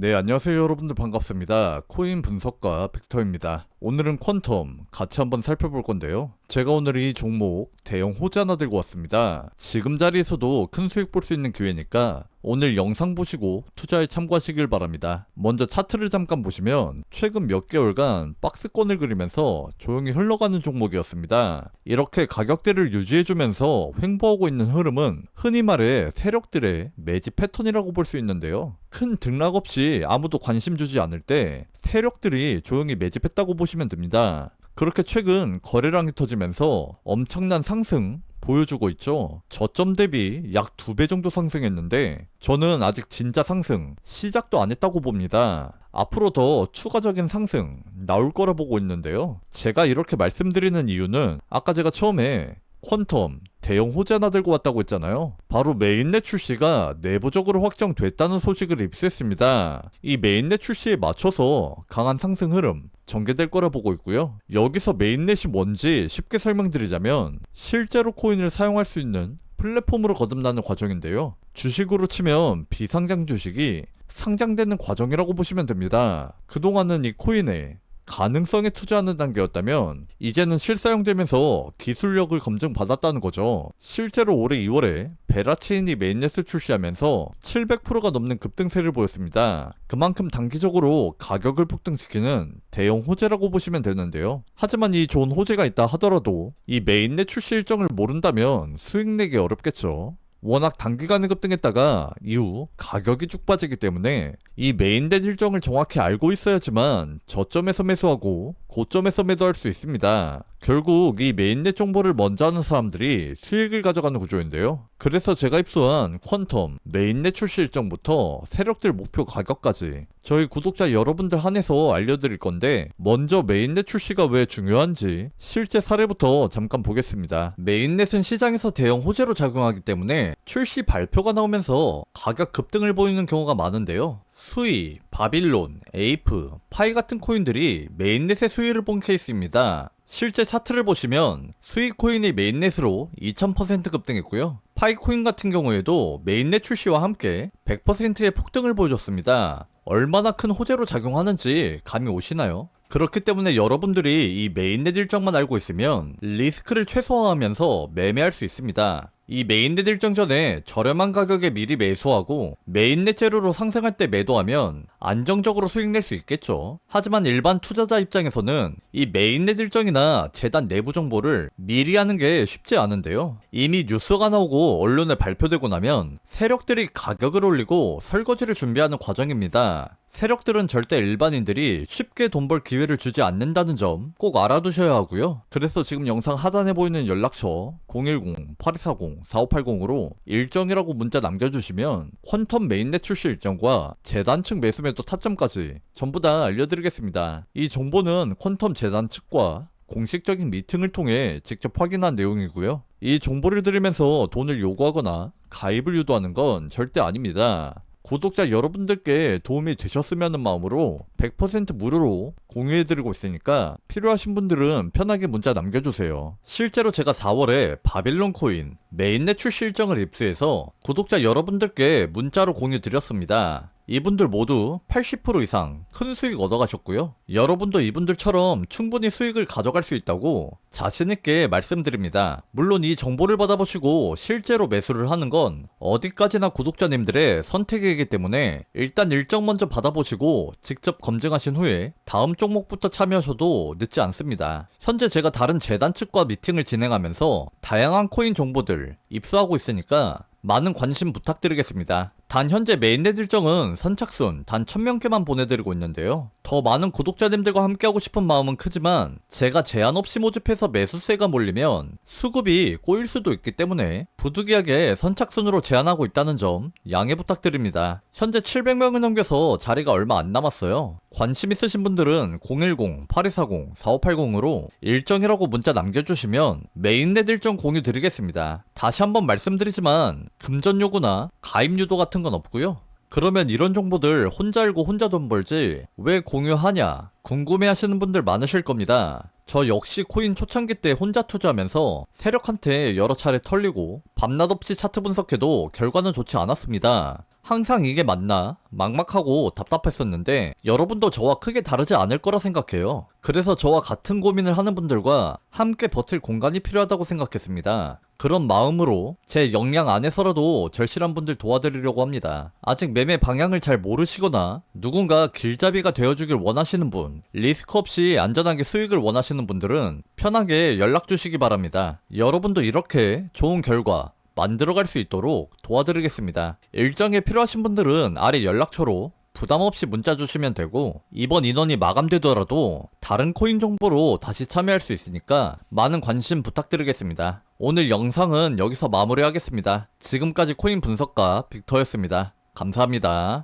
네, 안녕하세요 여러분들 반갑습니다. 코인 분석가 빅터입니다. 오늘은 퀀텀 같이 한번 살펴볼 건데요. 제가 오늘 이 종목 대형 호재 하나 들고 왔습니다. 지금 자리에서도 큰 수익 볼 수 있는 기회니까 오늘 영상 보시고 투자에 참고하시길 바랍니다. 먼저 차트를 잠깐 보시면 최근 몇 개월간 박스권을 그리면서 조용히 흘러가는 종목이었습니다. 이렇게 가격대를 유지해주면서 횡보하고 있는 흐름은 흔히 말해 세력들의 매집 패턴이라고 볼 수 있는데요. 큰 등락 없이 아무도 관심 주지 않을 때 세력들이 조용히 매집했다고 보시면 됩니다. 그렇게 최근 거래량이 터지면서 엄청난 상승 보여주고 있죠. 저점 대비 약 두 배 정도 상승했는데 저는 아직 진짜 상승 시작도 안 했다고 봅니다. 앞으로 더 추가적인 상승 나올 거라 보고 있는데요. 제가 이렇게 말씀드리는 이유는 아까 제가 처음에 퀀텀 대형 호재 하나 들고 왔다고 했잖아요. 바로 메인넷 출시가 내부적으로 확정됐다는 소식을 입수했습니다. 이 메인넷 출시에 맞춰서 강한 상승 흐름 전개될 거라 보고 있고요. 여기서 메인넷이 뭔지 쉽게 설명드리자면 실제로 코인을 사용할 수 있는 플랫폼으로 거듭나는 과정인데요. 주식으로 치면 비상장 주식이 상장되는 과정이라고 보시면 됩니다. 그동안은 이 코인에 가능성에 투자하는 단계였다면 이제는 실사용되면서 기술력을 검증받았다는 거죠. 실제로 올해 2월에 베라체인이 메인넷을 출시하면서 700%가 넘는 급등세를 보였습니다. 그만큼 단기적으로 가격을 폭등시키는 대형 호재라고 보시면 되는데요. 하지만 이 좋은 호재가 있다 하더라도 이 메인넷 출시 일정을 모른다면 수익 내기 어렵겠죠. 워낙 단기간에 급등했다가 이후 가격이 쭉 빠지기 때문에 이 메인된 일정을 정확히 알고 있어야지만 저점에서 매수하고 고점에서 매도할 수 있습니다. 결국 이 메인넷 정보를 먼저 하는 사람들이 수익을 가져가는 구조인데요. 그래서 제가 입수한 퀀텀 메인넷 출시 일정부터 세력들 목표 가격까지 저희 구독자 여러분들 한해서 알려드릴 건데 먼저 메인넷 출시가 왜 중요한지 실제 사례부터 잠깐 보겠습니다. 메인넷은 시장에서 대형 호재로 작용하기 때문에 출시 발표가 나오면서 가격 급등을 보이는 경우가 많은데요. 수이, 바빌론, 에이프, 파이 같은 코인들이 메인넷의 수위를 본 케이스입니다. 실제 차트를 보시면 수익 코인이 메인넷으로 2000% 급등했고요. 파이 코인 같은 경우에도 메인넷 출시와 함께 100%의 폭등을 보여줬습니다. 얼마나 큰 호재로 작용하는지 감이 오시나요? 그렇기 때문에 여러분들이 이 메인넷 일정만 알고 있으면 리스크를 최소화하면서 매매할 수 있습니다. 이 메인넷 일정 전에 저렴한 가격에 미리 매수하고 메인넷 재료로 상승할 때 매도하면 안정적으로 수익 낼 수 있겠죠. 하지만 일반 투자자 입장에서는 이 메인넷 일정이나 재단 내부 정보를 미리 하는 게 쉽지 않은데요. 이미 뉴스가 나오고 언론에 발표되고 나면 세력들이 가격을 올리고 설거지를 준비하는 과정입니다. 세력들은 절대 일반인들이 쉽게 돈 벌 기회를 주지 않는다는 점 꼭 알아두셔야 하고요. 그래서 지금 영상 하단에 보이는 연락처 010-8240-4580으로 일정이라고 문자 남겨주시면 퀀텀 메인넷 출시 일정과 재단 측 매수 매도 타점까지 전부 다 알려드리겠습니다. 이 정보는 퀀텀 재단 측과 공식적인 미팅을 통해 직접 확인한 내용이고요. 이 정보를 들으면서 돈을 요구하거나 가입을 유도하는 건 절대 아닙니다. 구독자 여러분들께 도움이 되셨으면 하는 마음으로 100% 무료로 공유해드리고 있으니까 필요하신 분들은 편하게 문자 남겨주세요. 실제로 제가 4월에 바빌론 코인 메인넷 출시 일정을 입수해서 구독자 여러분들께 문자로 공유드렸습니다. 이분들 모두 80% 이상 큰 수익 얻어가셨고요. 여러분도 이분들처럼 충분히 수익을 가져갈 수 있다고 자신있게 말씀드립니다. 물론 이 정보를 받아보시고 실제로 매수를 하는 건 어디까지나 구독자님들의 선택이기 때문에 일단 일정 먼저 받아보시고 직접 검증하신 후에 다음 종목부터 참여하셔도 늦지 않습니다. 현재 제가 다른 재단 측과 미팅을 진행하면서 다양한 코인 정보들 입수하고 있으니까 많은 관심 부탁드리겠습니다. 단 현재 메인넷 일정은 선착순 단 1000명께만 보내드리고 있는데요. 더 많은 구독자님들과 함께하고 싶은 마음은 크지만 제가 제한 없이 모집해서 매수세가 몰리면 수급이 꼬일 수도 있기 때문에 부득이하게 선착순으로 제한하고 있다는 점 양해 부탁드립니다. 현재 700명을 넘겨서 자리가 얼마 안 남았어요. 관심 있으신 분들은 010-8240-4580으로 일정이라고 문자 남겨주시면 메인넷 일정 공유 드리겠습니다. 다시 한번 말씀드리지만 금전 요구나 가입 유도 같은 건 없고요. 그러면 이런 정보들 혼자 알고 혼자 돈 벌지 왜 공유하냐 궁금해 하시는 분들 많으실 겁니다. 저 역시 코인 초창기 때 혼자 투자하면서 세력한테 여러 차례 털리고 밤낮 없이 차트 분석해도 결과는 좋지 않았습니다. 항상 이게 맞나? 막막하고 답답했었는데 여러분도 저와 크게 다르지 않을 거라 생각해요. 그래서 저와 같은 고민을 하는 분들과 함께 버틸 공간이 필요하다고 생각했습니다. 그런 마음으로 제 역량 안에서라도 절실한 분들 도와드리려고 합니다. 아직 매매 방향을 잘 모르시거나 누군가 길잡이가 되어주길 원하시는 분, 리스크 없이 안전하게 수익을 원하시는 분들은 편하게 연락 주시기 바랍니다. 여러분도 이렇게 좋은 결과 만들어갈 수 있도록 도와드리겠습니다. 일정에 필요하신 분들은 아래 연락처로 부담 없이 문자 주시면 되고 이번 인원이 마감되더라도 다른 코인 정보로 다시 참여할 수 있으니까 많은 관심 부탁드리겠습니다. 오늘 영상은 여기서 마무리하겠습니다. 지금까지 코인 분석가 빅터였습니다. 감사합니다.